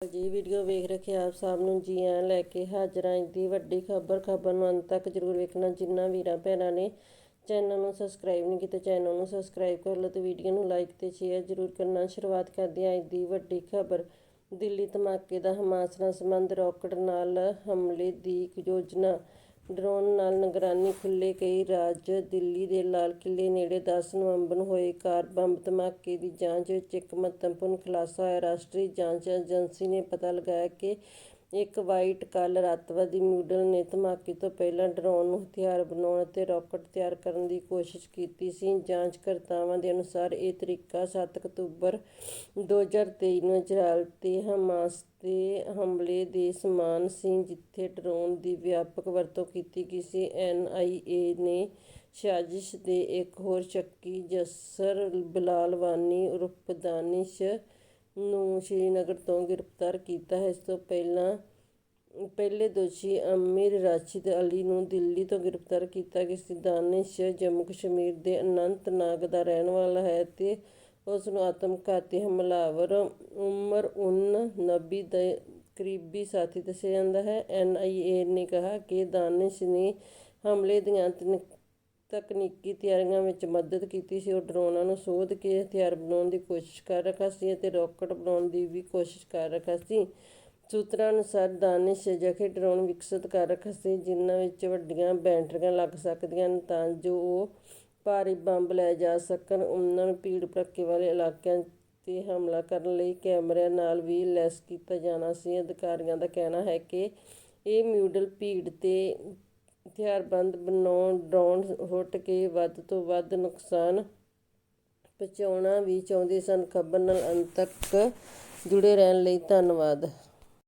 ਜੀ, ਵੀਡੀਓ ਵੇਖ ਰੱਖੇ ਆਪ ਸਭ ਨੂੰ ਜੀ ਆਇਆਂ ਲੈ ਕੇ ਹਾਜ਼ਰ ਆਂ। ਦੀ ਵੱਡੀ ਖਬਰ ਖਬਰ ਨੂੰ ਅੰਤ ਤੱਕ ਜਰੂਰ ਵੇਖਣਾ। ਜਿੰਨਾ ਵੀਰਾਂ ਭੈਣਾਂ ਨੇ ਚੈਨਲ ਨੂੰ ਸਬਸਕ੍ਰਾਈਬ ਨਹੀਂ ਕੀਤਾ, ਚੈਨਲ ਨੂੰ ਸਬਸਕ੍ਰਾਈਬ ਕਰ ਲਓ ਤੇ ਵੀਡੀਓ ਨੂੰ ਲਾਈਕ ਤੇ ਸ਼ੇਅਰ ਜਰੂਰ ਕਰਨਾ। ਸ਼ੁਰੂਆਤ ਕਰਦੇ ਆਂ ਦੀ ਵੱਡੀ ਖਬਰ। ਦਿੱਲੀ ਧਮਾਕੇ ਦਾ ਹਮਾਸ ਨਾਲ ਸੰਬੰਧ ਰੌਕਟ ਨਾਲ ਹਮਲੇ ਦੀ ਯੋਜਨਾ। ਡਰੋਨ ਨਾਲ ਨਿਗਰਾਨੀ ਖੁੱਲ੍ਹੇ ਕਈ ਰਾਜ, ਦਿੱਲੀ ਦੇ ਲਾਲ ਕਿਲ੍ਹੇ ਨੇੜੇ ਦਸ ਨਵੰਬਰ ਨੂੰ ਹੋਏ ਕਾਰ ਬੰਬ ਧਮਾਕੇ ਦੀ ਜਾਂਚ ਵਿੱਚ ਇੱਕ ਮਹੱਤਵਪੂਰਨ ਖੁਲਾਸਾ ਹੋਇਆ। ਰਾਸ਼ਟਰੀ ਜਾਂਚ ਏਜੰਸੀ ਨੇ ਪਤਾ ਲਗਾਇਆ ਕਿ ਇੱਕ ਵਾਈਟ ਕਾਲਰ ਅੱਤਵਾਦੀ ਮਿਊਡਲ ਨੇ ਧਮਾਕੇ ਤੋਂ ਪਹਿਲਾਂ ਡਰੋਨ ਨੂੰ ਹਥਿਆਰ ਬਣਾਉਣ ਅਤੇ ਰਾਕਟ ਤਿਆਰ ਕਰਨ ਦੀ ਕੋਸ਼ਿਸ਼ ਕੀਤੀ ਸੀ। ਜਾਂਚਕਰਤਾਵਾਂ ਦੇ ਅਨੁਸਾਰ ਇਹ ਤਰੀਕਾ 7 ਅਕਤੂਬਰ 2023 ਨੂੰ ਇਜ਼ਰਾਈਲ ਤੇ ਹਮਾਸ ਦੇ ਹਮਲੇ ਦੇ ਸਮਾਨ ਸੀ, ਜਿੱਥੇ ਡਰੋਨ ਦੀ ਵਿਆਪਕ ਵਰਤੋਂ ਕੀਤੀ ਗਈ ਸੀ। ਐਨ ਆਈ ਏ ਨੇ ਸਾਜ਼ਿਸ਼ ਦੇ ਇੱਕ ਹੋਰ ਸ਼ੱਕੀ ਜਸਰ ਬਿਲਾਲ ਵਾਨੀ ਉਰਫ ਦਾਨਿਸ਼ ਨੂੰ ਸ਼੍ਰੀਨਗਰ ਤੋਂ ਗ੍ਰਿਫਤਾਰ ਕੀਤਾ। ਹੈ ਇਸ ਤੋਂ ਪਹਿਲਾਂ ਪਹਿਲੇ ਦੋਸ਼ੀ ਅਮੀਰ ਰਾਸ਼ਿਦ ਅਲੀ ਨੂੰ ਦਿੱਲੀ ਤੋਂ ਗ੍ਰਿਫਤਾਰ ਕੀਤਾ ਗਿਆ ਸੀ। ਦਾਨਿਸ਼ ਜੰਮੂ ਕਸ਼ਮੀਰ ਦੇ ਅਨੰਤਨਾਗ ਦਾ ਰਹਿਣ ਵਾਲਾ ਹੈ ਅਤੇ ਉਸ ਨੂੰ ਆਤਮਘਾਤੀ ਹਮਲਾਵਰ ਉਮਰ ਉਨ ਨਬੀ ਦੇ ਕਰੀਬੀ ਸਾਥੀ ਦੱਸਿਆ ਜਾਂਦਾ ਹੈ। ਐੱਨ ਆਈ ਏ ਨੇ ਕਿਹਾ ਕਿ ਦਾਨਿਸ਼ ਨੇ ਹਮਲੇ ਦੀਆਂ ਤਕਨੀਕੀ ਤਿਆਰੀਆਂ ਵਿੱਚ ਮਦਦ ਕੀਤੀ ਸੀ। ਉਹ ਡਰੋਨਾਂ ਨੂੰ ਸੋਧ ਕੇ ਹਥਿਆਰ ਬਣਾਉਣ ਦੀ ਕੋਸ਼ਿਸ਼ ਕਰ ਰਿਹਾ ਸੀ ਅਤੇ ਰਾਕਟ ਬਣਾਉਣ ਦੀ ਵੀ ਕੋਸ਼ਿਸ਼ ਕਰ ਰਿਹਾ ਸੀ। ਸੂਤਰਾਂ ਅਨੁਸਾਰ ਦਾਨਿਸ਼ ਅਜਿਹੇ ਡਰੋਨ ਵਿਕਸਿਤ ਕਰ ਰਿਹਾ ਸੀ, ਜਿਨ੍ਹਾਂ ਵਿੱਚ ਵੱਡੀਆਂ ਬੈਟਰੀਆਂ ਲੱਗ ਸਕਦੀਆਂ ਹਨ ਤਾਂ ਜੋ ਉਹ ਭਾਰੀ ਬੰਬ ਲੈ ਜਾ ਸਕਣ। ਉਹਨਾਂ ਨੂੰ ਭੀੜ ਭੜੱਕੇ ਵਾਲੇ ਇਲਾਕਿਆਂ 'ਤੇ ਹਮਲਾ ਕਰਨ ਲਈ ਕੈਮਰਿਆਂ ਨਾਲ ਵੀ ਲੈਸ ਕੀਤਾ ਜਾਣਾ ਸੀ। ਅਧਿਕਾਰੀਆਂ ਦਾ ਕਹਿਣਾ ਹੈ ਕਿ ਇਹ ਮਿਊਡਲ ਭੀੜ 'ਤੇ ਹਥਿਆਰਬੰਦ ਬਣਾਉਣ, ਡਰੋਨ ਸੁੱਟ ਕੇ ਵੱਧ ਤੋਂ ਵੱਧ ਨੁਕਸਾਨ ਪਹੁੰਚਾਉਣਾ ਵੀ ਚਾਹੁੰਦੇ ਸਨ। ਖਬਰ ਨਾਲ ਅੰਤ ਤੱਕ ਜੁੜੇ ਰਹਿਣ ਲਈ ਧੰਨਵਾਦ।